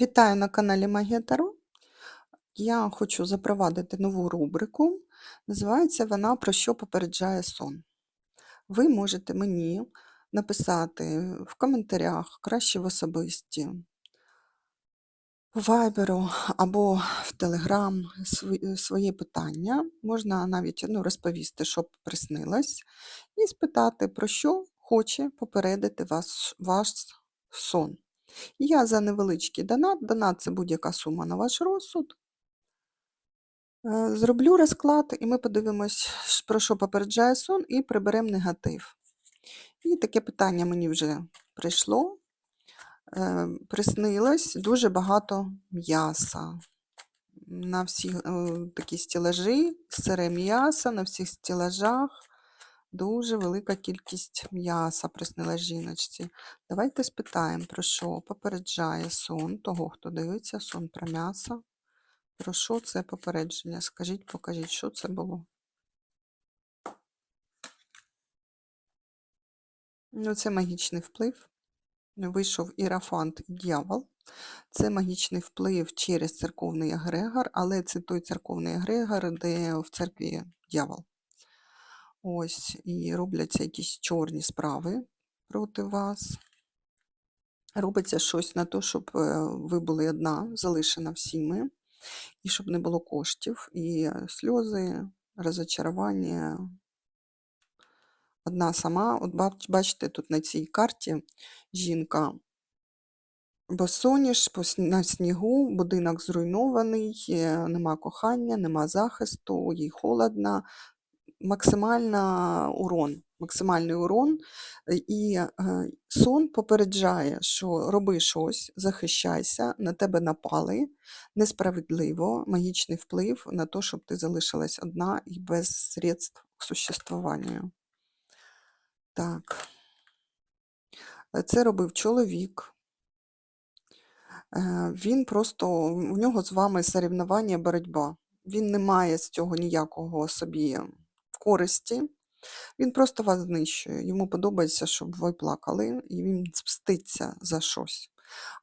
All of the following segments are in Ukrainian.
Вітаю на каналі Магія Таро. Я хочу запровадити нову рубрику. Називається вона Про що попереджає сон. Ви можете мені написати в коментарях, краще в особисті, по вайберу або в Телеграм свої- питання. Можна навіть ну, розповісти, що приснилось, і спитати, про що хоче попередити вас ваш сон. Я за невеличкий донат, донат це будь-яка сума на ваш розсуд. Е, Зроблю розклад, і ми подивимось, про що попереджає сон, і приберемо негатив. І таке питання мені вже прийшло. Е, Приснилось дуже багато м'яса. На всі е, такі стілажі, сире м'ясо, на всіх стілажах дуже велика кількість м'яса приснилась жіночці. Давайте спитаємо, про що попереджає сон того, хто дивиться сон про м'ясо. Про що це попередження? Скажіть, покажіть, що це було? Ну, це магічний вплив. Вийшов ірафант і дьявол. Це магічний вплив через церковний егрегор, але це той церковний егрегор, де в церкві дьявол. Ось, і робляться якісь чорні справи проти вас. Робиться щось на те, щоб е, ви були одна, залишена всіми, і щоб не було коштів, і сльози, розочарування. Одна сама, от бачите, тут на цій карті жінка босоніж на снігу, будинок зруйнований, е, нема кохання, нема захисту, їй холодно, максимальна урон, максимальний урон. І е, сон попереджає, що роби щось, захищайся, на тебе напали, несправедливо, магічний вплив на те, щоб ти залишилась одна і без средств к существуванню. Так. Це робив чоловік. Е, Він просто, у нього з вами соревнування, боротьба. Він не має з цього ніякого собі користі. Він просто вас знищує. Йому подобається, щоб ви плакали, і він мститься за щось.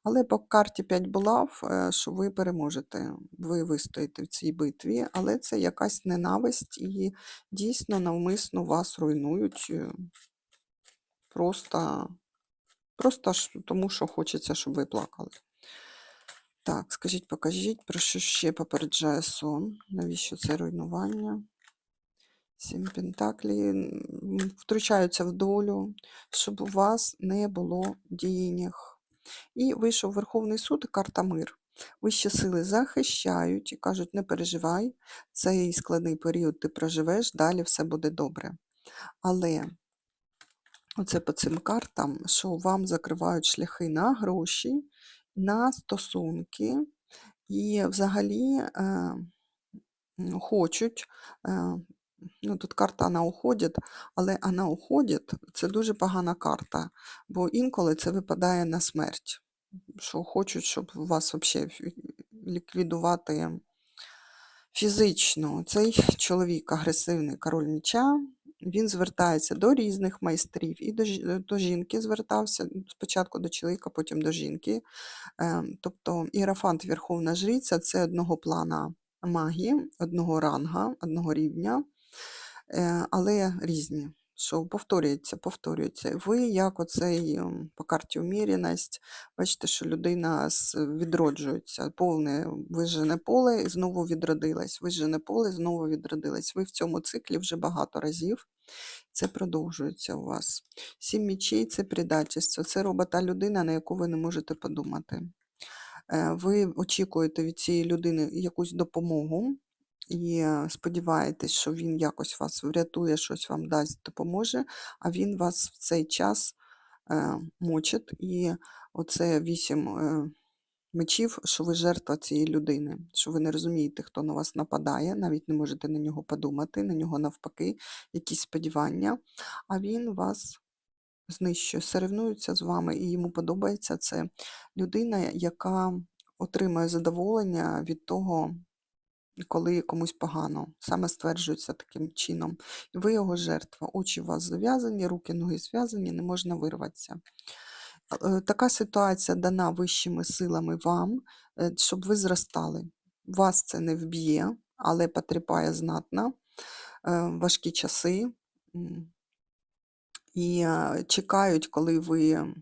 Але по карті 5 булав, е, що ви переможете, ви вистоїте в цій битві, але це якась ненависть і дійсно навмисно вас руйнують. е, Просто, просто тому, що хочеться, щоб ви плакали. Так, скажіть, покажіть, про що ще попереджає сон? Навіщо це руйнування? Сім Пентаклі втручаються в долю, щоб у вас не було денег. І вийшов Верховний суд і карта мир. Вищі сили захищають і кажуть, не переживай, цей складний період ти проживеш, далі все буде добре. Але оце по цим картам, що вам закривають шляхи на гроші, на стосунки, і взагалі е, хочуть. Е, ну, тут карта на уходить, але вона уходить це дуже погана карта, бо інколи це випадає на смерть. Що хочуть, щоб вас взагалі ліквідувати фізично. Цей чоловік агресивний король меча. Він звертається до різних майстрів, і до, до жінки звертався спочатку до чоловіка, потім до жінки. Ем, Тобто іерафант Верховна Жриця це одного плана магії, одного ранга, одного рівня, але різні. Що повторюється, повторюється. Ви, як оцей по карті уміряність, бачите, що людина відроджується, повне вижене поле і знову відродилась, вижене поле, знову відродилась. Ви в цьому циклі вже багато разів. Це продовжується у вас. Сім мічей це предательство. Це робить та людина, на яку ви не можете подумати. Е, Ви очікуєте від цієї людини якусь допомогу і е, сподіваєтесь, що він якось вас врятує, щось вам дасть, допоможе, а він вас в цей час е, мочить. І оце вісім е, мечів, що ви жертва цієї людини, що ви не розумієте, хто на вас нападає, навіть не можете на нього подумати, на нього навпаки, якісь сподівання, а він вас знищує, соревнується з вами, і йому подобається це людина, яка отримує задоволення від того, коли комусь погано. Саме стверджується таким чином. Ви його жертва. Очі у вас зав'язані, руки, ноги зв'язані, не можна вирватися. Е, Така ситуація дана вищими силами вам, е, щоб ви зростали. Вас це не вб'є, але потріпає знатно. Е, Важкі часи. І е, чекають, коли ви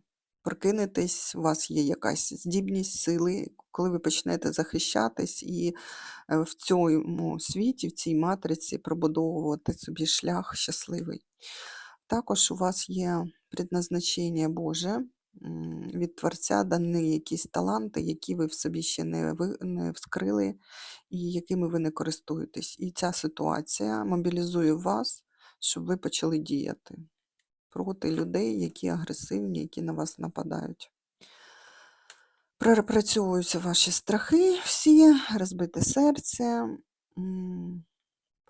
прокинетесь, у вас є якась здібність, сили, коли ви почнете захищатись і е, в цьому світі, в цій матриці пробудовувати собі шлях щасливий. Також у вас є предназначення Боже від Творця, дані якісь таланти, які ви в собі ще не, ви, не вскрили і якими ви не користуєтесь. І ця ситуація мобілізує вас, щоб ви почали діяти проти людей, які агресивні, які на вас нападають. Перепрацьовуються ваші страхи всі, розбите серце,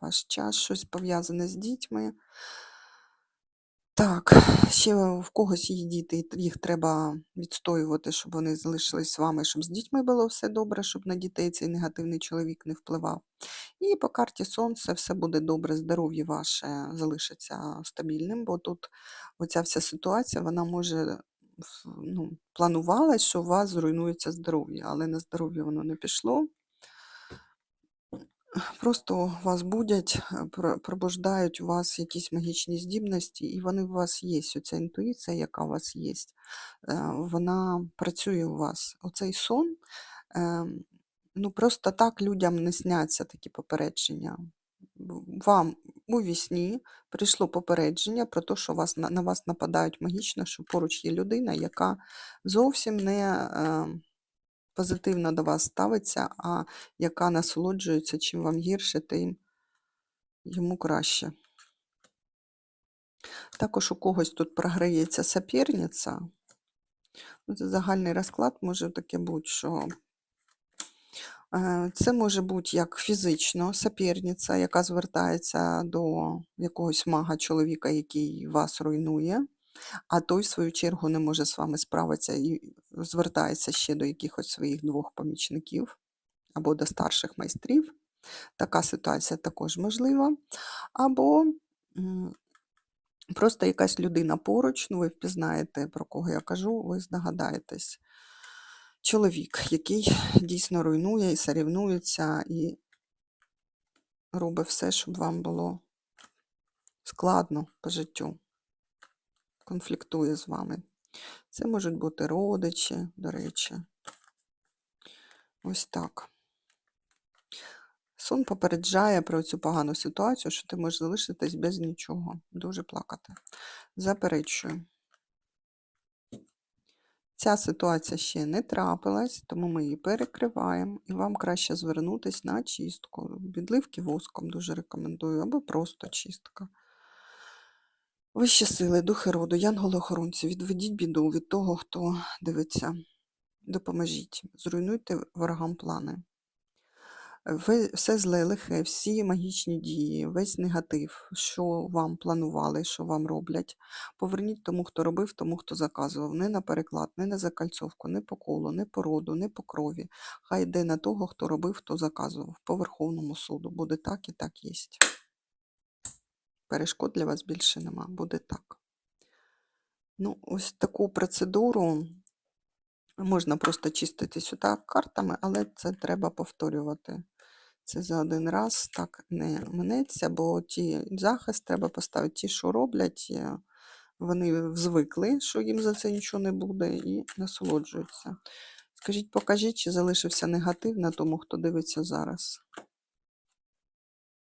ваш час, щось пов'язане з дітьми. Так, ще в когось є діти, їх треба відстоювати, щоб вони залишились з вами, щоб з дітьми було все добре, щоб на дітей цей негативний чоловік не впливав. І по карті Сонце все буде добре, здоров'я ваше залишиться стабільним, бо тут оця вся ситуація, вона може ну, планувалась, що у вас зруйнується здоров'я, але на здоров'я воно не пішло. Просто вас будять, е, пробуждають у вас якісь магічні здібності, і вони у вас є. Оця інтуїція, яка у вас є, вона працює у вас. Оцей сон, ем, ну просто так людям не сняться такі попередження. Вам у вісні прийшло попередження про те, що вас, на, вас нападають магічно, що поруч є людина, яка зовсім не позитивно до вас ставиться, а яка насолоджується, чим вам гірше, тим йому краще. Також у когось тут програється соперниця. Ну, Це загальний розклад може таке бути, що е, це може бути як фізично соперниця, яка звертається до якогось мага чоловіка, який вас руйнує, а той, в свою чергу, не може з вами справитися і звертається ще до якихось своїх двох помічників або до старших майстрів. Така ситуація також можлива. Або просто якась людина поруч, ну ви впізнаєте, про кого я кажу, ви здогадаєтесь. Чоловік, який дійсно руйнує і сорівнується, і робить все, щоб вам було складно по життю, конфліктує з вами. Це можуть бути родичі, до речі. Ось так. Сон попереджає про цю погану ситуацію, що ти можеш залишитись без нічого. Дуже плакати. Заперечую. Ця ситуація ще не трапилась, тому ми її перекриваємо, і вам краще звернутися на чистку. Відливки воском дуже рекомендую, або просто чистка. Вищі сили, духи роду, янголи-охоронці, відведіть біду від того, хто дивиться. Допоможіть, зруйнуйте ворогам плани. Все зле, лихе, всі магічні дії, весь негатив, що вам планували, що вам роблять. Поверніть тому, хто робив, тому, хто заказував. Не на переклад, не на закальцовку, не по колу, не по роду, не по крові. Хай йде на того, хто робив, хто заказував. По Верховному суду. Буде так і так єсть. Перешкод для вас більше нема. Буде так. Ну, ось таку процедуру можна просто чиститись отак картами, але це треба повторювати. Це за один раз так не минеться, бо ті захист треба поставити, ті, що роблять, е, вони звикли, що їм за це нічого не буде, і насолоджуються. Скажіть, покажіть, чи залишився негатив на тому, хто дивиться зараз.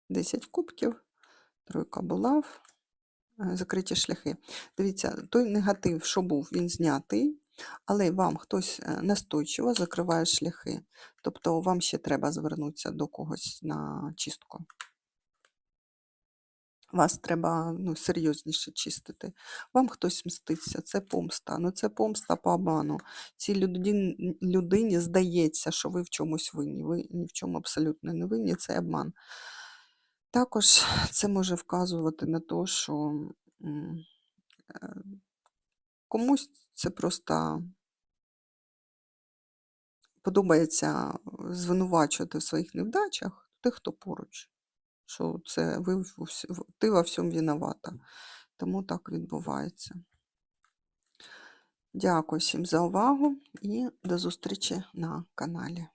10 кубків, тройка булав, е, закриті шляхи. Дивіться, той негатив, що був, він знятий, але вам хтось е, настойчиво закриває шляхи. Тобто вам ще треба звернутися до когось на чистку. Вас треба ну, серйозніше чистити. Вам хтось мститься, це помста. Ну це помста по обману. Цій людині, людині здається, що ви в чомусь винні. Ви ні в чому абсолютно не винні, це обман. Також це може вказувати на те, що е, комусь це просто подобається звинувачувати в своїх невдачах тих, хто поруч. Що це ви, ти во всьому виновата. Тому так відбувається. Дякую всім за увагу і до зустрічі на каналі.